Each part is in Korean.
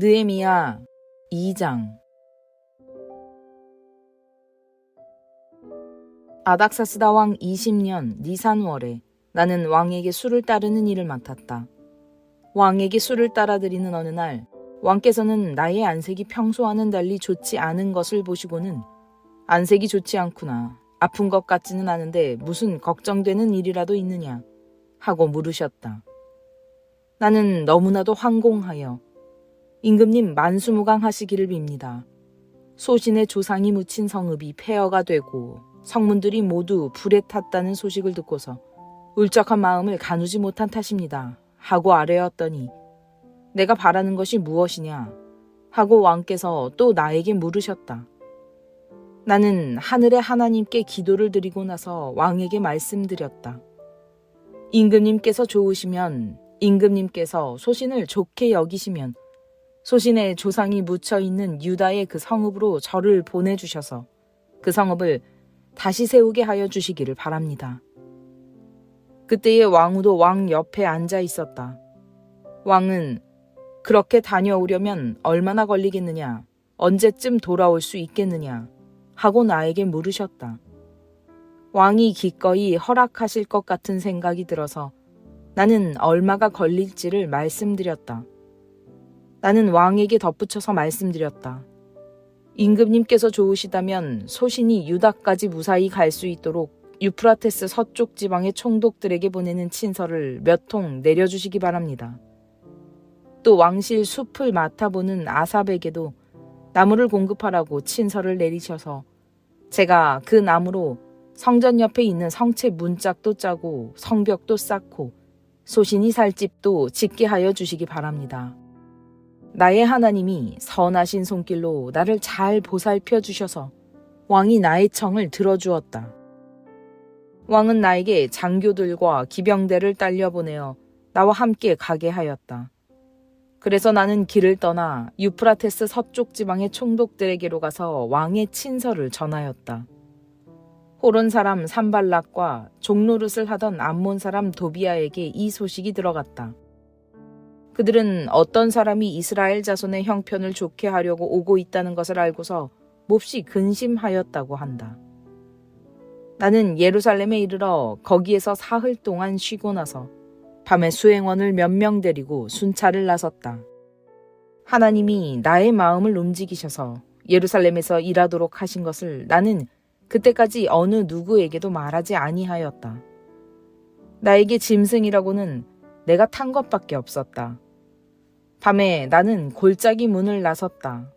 느에미야 2장 아닥사스다 왕 20년 니산월에 나는 왕에게 술을 따르는 일을 맡았다. 왕에게 술을 따라드리는 어느 날 왕께서는 나의 안색이 평소와는 달리 좋지 않은 것을 보시고는 안색이 좋지 않구나. 아픈 것 같지는 않은데 무슨 걱정되는 일이라도 있느냐 하고 물으셨다. 나는 너무나도 황공하여 임금님 만수무강 하시기를 빕니다. 소신의 조상이 묻힌 성읍이 폐허가 되고 성문들이 모두 불에 탔다는 소식을 듣고서 울적한 마음을 가누지 못한 탓입니다. 하고 아뢰었더니 내가 바라는 것이 무엇이냐 하고 왕께서 또 나에게 물으셨다. 나는 하늘의 하나님께 기도를 드리고 나서 왕에게 말씀드렸다. 임금님께서 좋으시면 임금님께서 소신을 좋게 여기시면 소신의 조상이 묻혀 있는 유다의 그 성읍으로 저를 보내주셔서 그 성읍을 다시 세우게 하여 주시기를 바랍니다. 그때의 왕후도 왕 옆에 앉아 있었다. 왕은 그렇게 다녀오려면 얼마나 걸리겠느냐, 언제쯤 돌아올 수 있겠느냐 하고 나에게 물으셨다. 왕이 기꺼이 허락하실 것 같은 생각이 들어서 나는 얼마가 걸릴지를 말씀드렸다. 나는 왕에게 덧붙여서 말씀드렸다. 임금님께서 좋으시다면 소신이 유다까지 무사히 갈 수 있도록 유프라테스 서쪽 지방의 총독들에게 보내는 친서를 몇 통 내려주시기 바랍니다. 또 왕실 숲을 맡아보는 아삽에게도 나무를 공급하라고 친서를 내리셔서 제가 그 나무로 성전 옆에 있는 성체 문짝도 짜고 성벽도 쌓고 소신이 살 집도 짓게 하여 주시기 바랍니다. 나의 하나님이 선하신 손길로 나를 잘 보살펴 주셔서 왕이 나의 청을 들어주었다. 왕은 나에게 장교들과 기병대를 딸려 보내어 나와 함께 가게 하였다. 그래서 나는 길을 떠나 유프라테스 서쪽 지방의 총독들에게로 가서 왕의 친서를 전하였다. 호론 사람 산발락과 종노릇을 하던 암몬 사람 도비아에게 이 소식이 들어갔다. 그들은 어떤 사람이 이스라엘 자손의 형편을 좋게 하려고 오고 있다는 것을 알고서 몹시 근심하였다고 한다. 나는 예루살렘에 이르러 거기에서 사흘 동안 쉬고 나서 밤에 수행원을 몇 명 데리고 순찰을 나섰다. 하나님이 나의 마음을 움직이셔서 예루살렘에서 일하도록 하신 것을 나는 그때까지 어느 누구에게도 말하지 아니하였다. 나에게 짐승이라고는 내가 탄 것밖에 없었다. 밤에 나는 골짜기 문을 나섰다.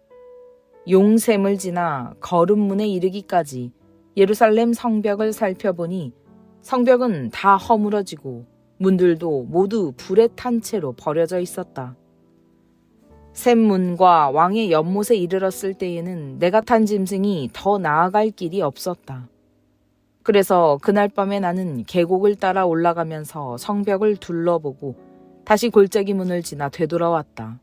용샘을 지나 거름문에 이르기까지 예루살렘 성벽을 살펴보니 성벽은 다 허물어지고 문들도 모두 불에 탄 채로 버려져 있었다. 샘문과 왕의 연못에 이르렀을 때에는 내가 탄 짐승이 더 나아갈 길이 없었다. 그래서 그날 밤에 나는 계곡을 따라 올라가면서 성벽을 둘러보고 다시 골짜기 문을 지나 되돌아왔다.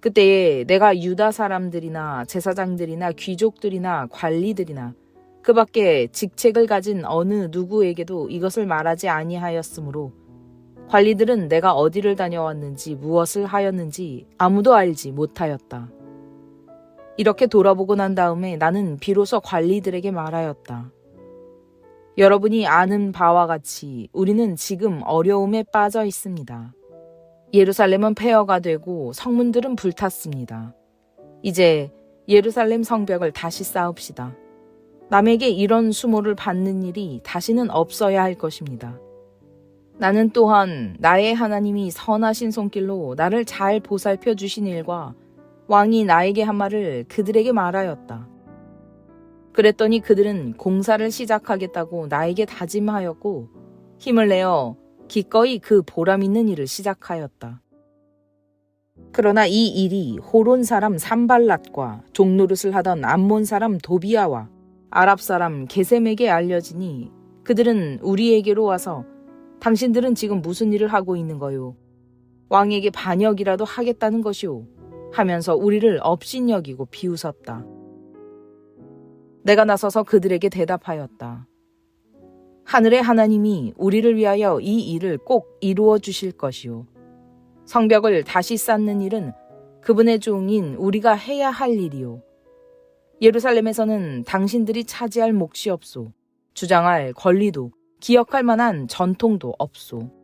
그때에 내가 유다 사람들이나 제사장들이나 귀족들이나 관리들이나 그 밖에 직책을 가진 어느 누구에게도 이것을 말하지 아니하였으므로 관리들은 내가 어디를 다녀왔는지 무엇을 하였는지 아무도 알지 못하였다. 이렇게 돌아보고 난 다음에 나는 비로소 관리들에게 말하였다. 여러분이 아는 바와 같이 우리는 지금 어려움에 빠져 있습니다. 예루살렘은 폐허가 되고 성문들은 불탔습니다. 이제 예루살렘 성벽을 다시 쌓읍시다. 남에게 이런 수모를 받는 일이 다시는 없어야 할 것입니다. 나는 또한 나의 하나님이 선하신 손길로 나를 잘 보살펴 주신 일과 왕이 나에게 한 말을 그들에게 말하였다. 그랬더니 그들은 공사를 시작하겠다고 나에게 다짐하였고 힘을 내어 기꺼이 그 보람 있는 일을 시작하였다. 그러나 이 일이 호론 사람 산발랏과 종노릇을 하던 암몬 사람 도비아와 아랍 사람 게셈에게 알려지니 그들은 우리에게로 와서 당신들은 지금 무슨 일을 하고 있는 거요? 왕에게 반역이라도 하겠다는 것이오. 하면서 우리를 업신여기고 비웃었다. 내가 나서서 그들에게 대답하였다. 하늘의 하나님이 우리를 위하여 이 일을 꼭 이루어 주실 것이오. 성벽을 다시 쌓는 일은 그분의 종인 우리가 해야 할 일이요. 예루살렘에서는 당신들이 차지할 몫이 없소. 주장할 권리도 기억할 만한 전통도 없소.